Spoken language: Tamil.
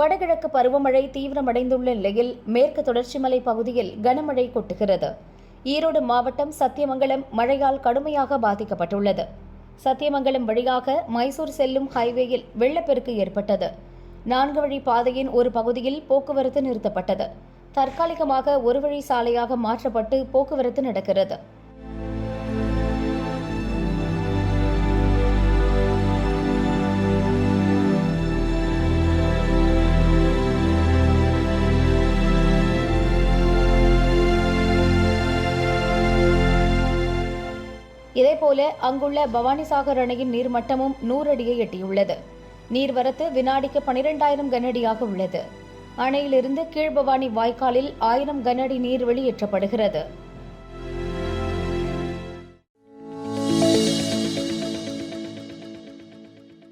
வடகிழக்கு பருவமழை தீவிரமடைந்துள்ள நிலையில் மேற்கு தொடர்ச்சி மலை பகுதியில் கனமழை கொட்டுகிறது. ஈரோடு மாவட்டம் சத்தியமங்கலம் மழையால் கடுமையாக பாதிக்கப்பட்டுள்ளது. சத்தியமங்கலம் வழியாக மைசூர் செல்லும் ஹைவேயில் வெள்ளப்பெருக்கு ஏற்பட்டது. நான்கு வழி பாதையின் ஒரு பகுதியில் போக்குவரத்து நிறுத்தப்பட்டது. தற்காலிகமாக ஒரு வழி சாலையாக மாற்றப்பட்டு போக்குவரத்து நடக்கிறது. இதேபோல அங்குள்ள பவானிசாகர் அணையின் நீர்மட்டமும் நூறு அடியை எட்டியுள்ளது. நீர்வரத்து வினாடிக்கு பனிரெண்டாயிரம் கனஅடியாக உள்ளது. அணையிலிருந்து கீழ்பவானி வாய்க்காலில் ஆயிரம் கனஅடி நீர் வெளியேற்றப்படுகிறது.